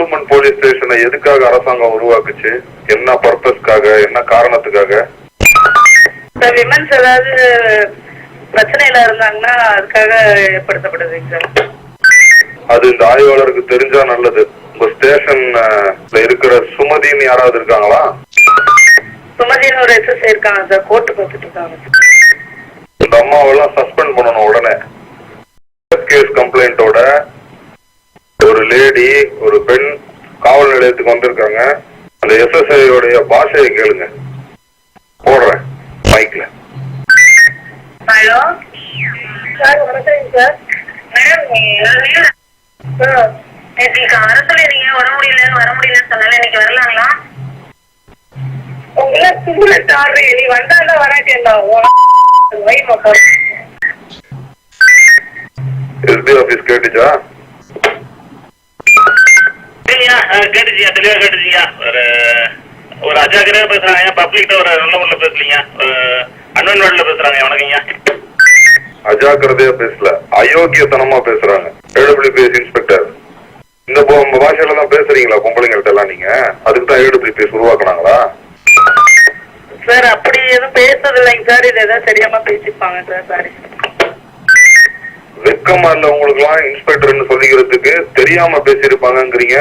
Development police ஸ்டேஷனை எதுக்காக அரசாங்கம் உருவாக்குச்சு? என்ன பர்பஸ்க்காக? என்ன காரணத்துக்காக? சார் விமன்ஸ் ஏதாவது பிரச்சனையில இருந்தாங்கன்னா அதுக்காக ஏற்படுத்தப்படுதுங்க சார். அது இந்த ஆய்வாளருக்கு தெரிஞ்சா நல்லது. உங்க ஸ்டேஷன்ல இருக்கிற சுமதின்னு யாராவது இருக்காங்களா? சுமதினு ஒரு எஸ்எஸ்ஐ இருக்காங்க சார். கோர்ட்டு பார்த்துட்டு இருக்காங்க இந்த அம்மாவெல்லாம் சஸ்பெண்ட் பண்ணணும் உடனே. காவல் நிலையத்துக்கு வந்திருக்காங்க. அந்த எஸ்எஸ்ஐ உடைய பாஷையை கேளுங்க. போடுறேன் மைக்ல ஹலோ சார் வணக்கம் சார் மேடம் நேற்று வர சொல்லிருந்தீங்க வர முடியலன்னு வர முடியலன்னு சொன்னால இன்னைக்கு வரலாங்களா? உங்களை சிமுலட் ஆடுறீங்க நீ வந்தால வராட்டேன்டா எஸ்பி ஆபீஸ் கேட்டுச்சா? கேட்டுச்சியா தெளிவா கேட்டுச்சியா ஒரு ஒரு அஜாக்கிரதையா பேசுறாங்க பப்ளிக்ட்ட ஒரு நல்ல முறையில பேசலீங்க? அன்வன் வேர்ட்ல பேசுறாங்க வணக்கங்க. அஜாக்கிரதையா பேசல அயோக்கியத்தனமா பேசுறாங்க. ஏடபிள்யூபிஎஸ் இன்ஸ்பெக்டர் இந்த பாஷையில தான் பேசுறீங்களா பொம்பளைங்கள்ட்ட எல்லாம் நீங்க? அதுக்கு தான் ஏடபிள்யூபிஎஸ் உருவாக்குனாங்களா? சார் அப்படி எதுவும் பேசுறது இல்லைங்க சார். இது எதாவது தெரியாம பேசிப்பாங்க சார் சாரி வெக்கமா இல்ல உங்களுக்கு எல்லாம் இன்ஸ்பெக்டர்னு சொல்லிக்கிறதுக்கு தெரியாம பேசியிருப்பாங்கங்கிறீங்க.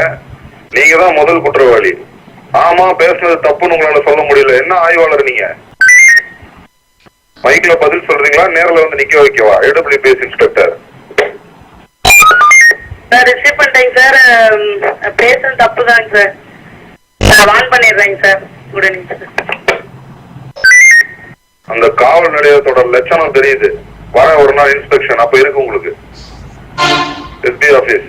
நீங்க தான் முதல் குற்றவாளி. ஆமா பேசுனது தப்புன்னு உங்களால சொல்ல முடியல. என்ன ஆய்வாளர் நீங்க? மைக்ல பதில் சொல்றீங்களா? நேர்ல வந்து நிக்க வைக்கவா? ஏடபிள்யூபிஎஸ் இன்ஸ்பெக்டர் சார் ரிசீவ் பண்ணிட்டேங்க சார். பேசுறது தப்பு தாங்க சார். நான் வான் பண்ணிடுறேங்க சார். உடனே. அந்த காவல் நிலையத்தோட லட்சணம் தெரியுது. வர ஒரு நாள் இன்ஸ்பெக்ஷன் அப்ப இருக்கு உங்களுக்கு. எஸ்பி ஆபீஸ்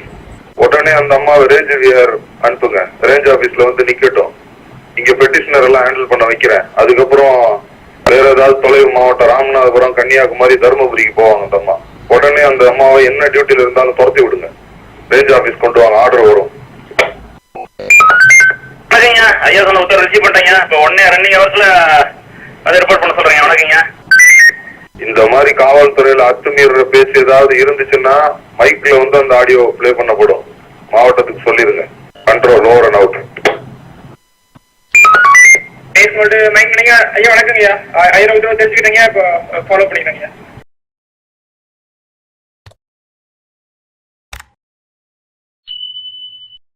உடனே அந்த அம்மாவை ரேஞ்ச் விஆர் அனுப்புங்க. ரேஞ்ச் ஆபீஸ்ல வந்து நிக்கட்டும். இங்க பெட்டிஷனர் எல்லாம் ஹேண்டில் பண்ண வைக்கிறேன். அதுக்கப்புறம் வேற ஏதாவது தொலைவு மாவட்டம் ராமநாதபுரம் கன்னியாகுமரி தருமபுரிக்கு போவாங்க அந்த அம்மா. உடனே அந்த அம்மாவை என்ன டியூட்டில இருந்தாலும் துரத்தி விடுங்க. ரேஞ்ச் ஆபீஸ் கொண்டு வாங்க. ஆர்டர் வரும். வணக்கங்க. ஐயா சொன்ன உத்தரவு ரிசீவ் பண்ணிட்டேங்க. இப்போ ஒன்னே ரன்னிங் ஹவர்ஸ்ல அதை ரிப்போர்ட் பண்ண சொல்றேங்க. வணக்கங்க. இந்த மாதிரி காவல்துறையில அத்துமீற பேச்சு ஏதாவது இருந்துச்சுன்னா மைக்ல வந்து அந்த ஆடியோ ப்ளே பண்ணப்படும். மாவட்டத்துக்கு சொல்லிருங்க. கண்ட்ரோல் ஓவர் அண்ட் அவுட் ஐயா வணக்கம் ஐயா ஐயா தெரிஞ்சுக்கிட்டீங்க இப்போ ஃபாலோ பண்ணிக்கிறேங்க